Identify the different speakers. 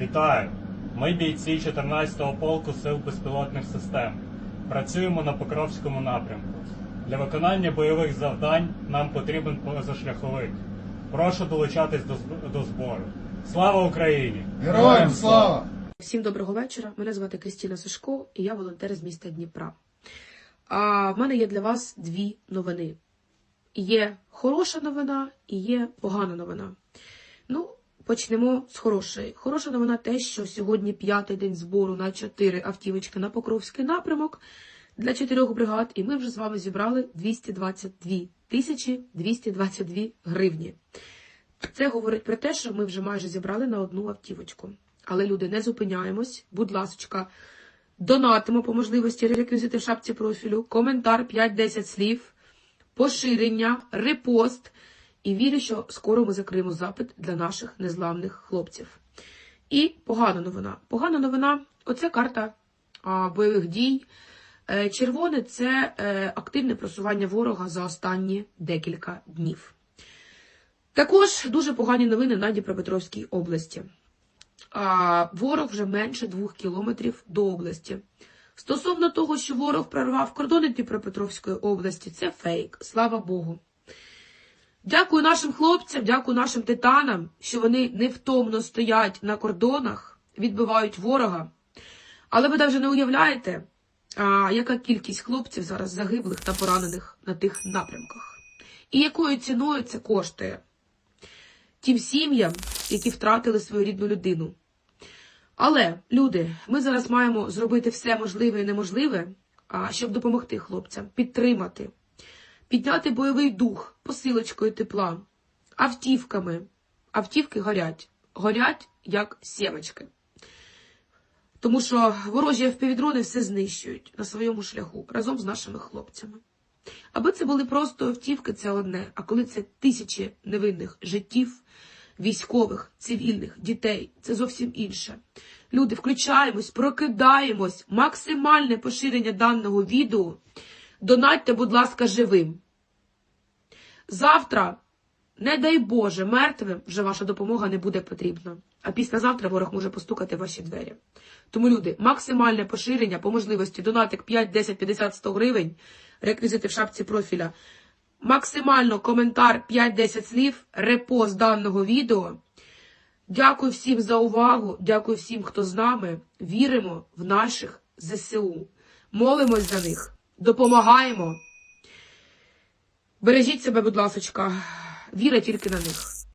Speaker 1: Вітаю! Ми бійці 14-го полку сил безпілотних систем. Працюємо на Покровському напрямку. Для виконання бойових завдань нам потрібен позашляховик. Прошу долучатись до, до збору. Слава Україні!
Speaker 2: Героям слава!
Speaker 3: Всім доброго вечора. Мене звати Кристина Сашко, і я волонтер з міста Дніпра. А в мене є для вас дві новини. Є хороша новина і є погана новина. Ну, почнемо з хорошої. Хороша новина те, що сьогодні п'ятий день збору на чотири автівочки на Покровський напрямок для чотирьох бригад, і ми вже з вами зібрали 222 тисячі 222 гривні. Це говорить про те, що ми вже майже зібрали на одну автівочку. Але люди не зупиняємось. Будь ласочка, донатимо по можливості реквізити в шапці профілю, коментар 5-10 слів, поширення, репост. І вірю, що скоро ми закриємо запит для наших незламних хлопців. І погана новина. Погана новина оце карта бойових дій. Е, Червоне це е, активне просування ворога за останні декілька днів. Також дуже погані новини на Дніпропетровській області. Ворог вже менше двох кілометрів до області. Стосовно того, що ворог прорвав кордони Дніпропетровської області, це фейк, слава Богу. Дякую нашим хлопцям, дякую нашим титанам, що вони невтомно стоять на кордонах, відбивають ворога. Але ви навіть не уявляєте, а, яка кількість хлопців зараз загиблих та поранених на тих напрямках. І якою ціною це коштує тим сім'ям, які втратили свою рідну людину. Але, люди, ми зараз маємо зробити все можливе і неможливе, щоб допомогти хлопцям, підтримати, підняти бойовий дух посилочкою тепла, автівками. Автівки горять, горять як сімечки. Тому що ворожі впівдрони все знищують на своєму шляху разом з нашими хлопцями. Аби це були просто автівки, це одне, а коли це тисячі невинних життів, військових, цивільних, дітей, це зовсім інше. Люди, включаємось, прокидаємось, максимальне поширення даного відео. Донатьте, будь ласка, живим. Завтра, не дай Боже, мертвим вже ваша допомога не буде потрібна. А післязавтра ворог може постукати в ваші двері. Тому, люди, максимальне поширення по можливості донатик 5, 10, 50, 100 гривень, реквізити в шапці профіля. Максимально коментар 5-10 слів, репост даного відео. Дякую всім за увагу. Дякую всім, хто з нами. Віримо в наших ЗСУ. Молимось за них, допомагаємо. Бережіть себе, будь ласочка. Віра тільки на них.